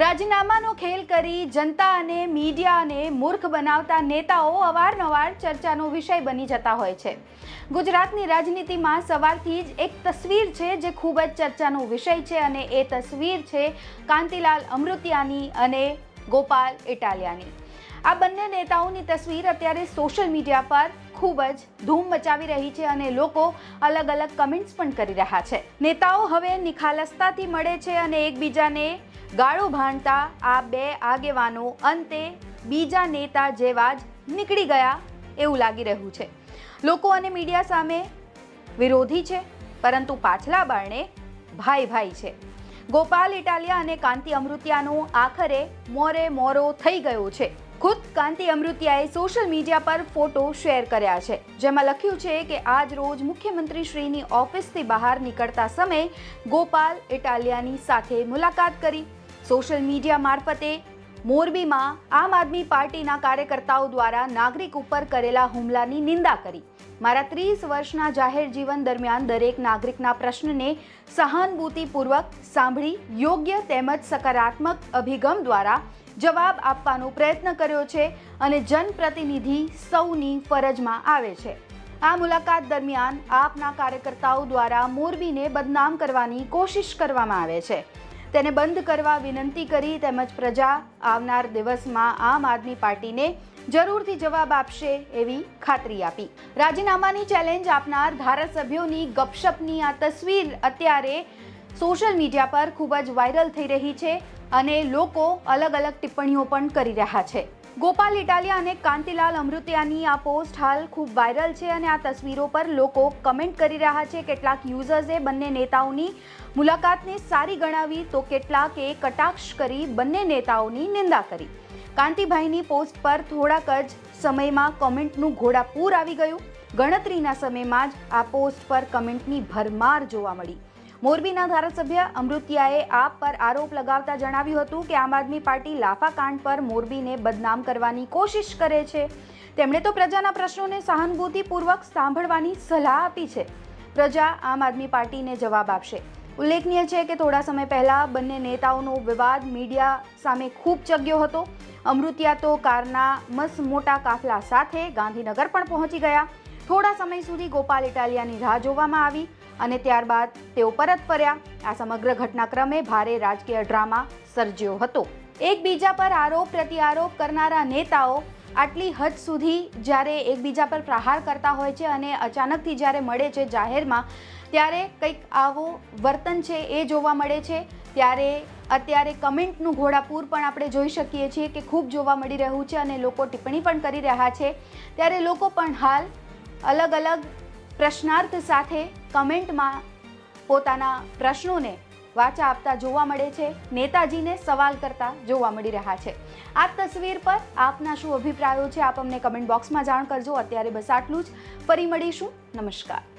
રાજીનામાનો ખેલ કરી જનતા અને મીડિયાને મૂર્ખ બનાવતા નેતાઓ અવારનવાર ચર્ચાનો વિષય બની જતા હોય છે. ગુજરાતની રાજનીતિમાં સવારથી જ એક તસવીર છે જે ખૂબ જ ચર્ચાનો વિષય છે અને એ તસવીર છે કાંતિલાલ અમૃતિયાની અને ગોપાલ ઇટાલિયાની. આ બંને નેતાઓની તસવીર અત્યારે સોશિયલ મીડિયા પર ખૂબ જ ધૂમ મચાવી રહી છે અને લોકો અલગ અલગ કમેન્ટ્સ પણ કરી રહ્યા છે. નેતાઓ હવે નિખાલસતાથી મળે છે અને એકબીજાને ગાળો ભાંડતા આ બે આગેવાનો અંતે બીજા નેતા જેવા જ નીકળી ગયા એવું લાગી રહ્યું છે. લોકો અને મીડિયા સામે વિરોધી છે, પરંતુ પાછલા બારણે ભાઈ ભાઈ છે. ગોપાલ ઇટાલિયા અને કાંતિ અમૃતિયાનો આખરે મોરે મોરો થઈ ગયો છે. ખુદ કાંતિ અમૃતિયાએ સોશિયલ મીડિયા પર ફોટો શેર કર્યા છે. જેમાં લખ્યું છે કે આજ રોજ મુખ્યમંત્રી શ્રીની ઓફિસથી બહાર નીકળતા સમયે ગોપાલ ઇટાલિયાની સાથે મુલાકાત કરી સોશિયલ મીડિયા મારફતે મોરબીમાં આમ આદમી પાર્ટીના કાર્યકર્તાઓ દ્વારા નાગરિક ઉપર કરેલા હુમલાની નિંદા કરી. મારા ત્રીસ વર્ષના જાહેર જીવન દરમિયાન દરેક નાગરિકના પ્રશ્નને સહાનુભૂતિપૂર્વક સાંભળી, યોગ્ય તેમજ સકારાત્મક અભિગમ દ્વારા જવાબ આપવાનો પ્રયત્ન કર્યો છે અને જનપ્રતિનિધિ સૌની ફરજમાં આવે છે. આ મુલાકાત દરમિયાન આપના કાર્યકર્તાઓ દ્વારા મોરબીને બદનામ કરવાની કોશિશ કરવામાં આવે છે. તેને બંધ કરવા વિનંતી કરી તેમજ પ્રજા આવનાર દિવસમાં આમ આદમી પાર્ટીને જરૂરથી જવાબ આપશે એવી ખાતરી આપી. રાજીનામાની ચેલેન્જ આપનાર ધારાસભ્યોની ગપશપની આ તસવીર અત્યારે સોશિયલ મીડિયા પર ખૂબ જ વાયરલ થઈ રહી છે અને લોકો અલગ અલગ ટિપ્પણીઓ પણ કરી રહ્યા છે. ગોપાલ ઇટાલિયા અને કાંતિલાલ અમૃતિયાની આ પોસ્ટ હાલ ખૂબ વાયરલ છે અને આ તસવીરો પર લોકો કમેન્ટ કરી રહ્યા છે કેટલાક યુઝર્સે બંને નેતાઓની મુલાકાતને સારી ગણાવી તો કેટલાકે કટાક્ષ કરી બંને નેતાઓની નિંદા કરી. કાંતિભાઈની પોસ્ટ પર થોડાક જ સમયમાં કમેન્ટનું ઘોડાપૂર આવી ગયું. ગણતરીના સમયમાં જ આ પોસ્ટ પર કમેન્ટની ભરમાર જોવા મળી. મોરબીના ધારાસભ્ય અમૃતિયાએ આપ પર આરોપ લગાવતા જણાવ્યું હતું કે આમ આદમી પાર્ટી લાફા કાંડ પર મોરબીને બદનામ કરવાની કોશિશ કરે છે. તેમણે તો પ્રજાના પ્રશ્નોને સહાનુભૂતિપૂર્વક સાંભળવાની સલાહ આપી છે. પ્રજા આમ આદમી પાર્ટીને જવાબ આપશે. ઉલ્લેખનીય છે કે થોડા સમય પહેલા બંને નેતાઓનો વિવાદ મીડિયા સામે ખૂબ ચગ્યો હતો. અમૃતિયા તો કારના મસ મોટા કાફલા સાથે ગાંધીનગર પણ પહોંચી ગયા. થોડા સમય સુધી ગોપાલ ઇટાલિયાની રાહ જોવામાં આવી. અને ત્યારબાદ તેઓ પરત ફર્યા. આ સમગ્ર ઘટનાક્રમે ભારે રાજકીય ડ્રામા સર્જ્યો હતો. એકબીજા પર આરોપ પ્રત્યારોપ કરનારા નેતાઓ આટલી હદ સુધી જ્યારે એકબીજા પર પ્રહાર કરતા હોય છે અને અચાનકથી જ્યારે મળે છે જાહેરમાં, ત્યારે કંઈક આવો વર્તન છે એ જોવા મળે છે. ત્યારે અત્યારે કમેન્ટનું ઘોડાપૂર પણ આપણે જોઈ શકીએ છીએ કે ખૂબ જોવા મળી રહ્યું છે અને લોકો ટિપ્પણી પણ કરી રહ્યા છે. ત્યારે લોકો પણ હાલ અલગ અલગ પ્રશ્નાર્થ સાથે કમેન્ટમાં પોતાના પ્રશ્નોને વાચા આપતા જોવા મળે છે, નેતાજીને સવાલ કરતા જોવા મળી રહ્યા છે. આ તસવીર પર આપના શું અભિપ્રાયો છે, આપ અમને કમેન્ટ બોક્સમાં જાણ કરજો. અત્યારે બસ આટલું જ. ફરી મળીશું. નમસ્કાર.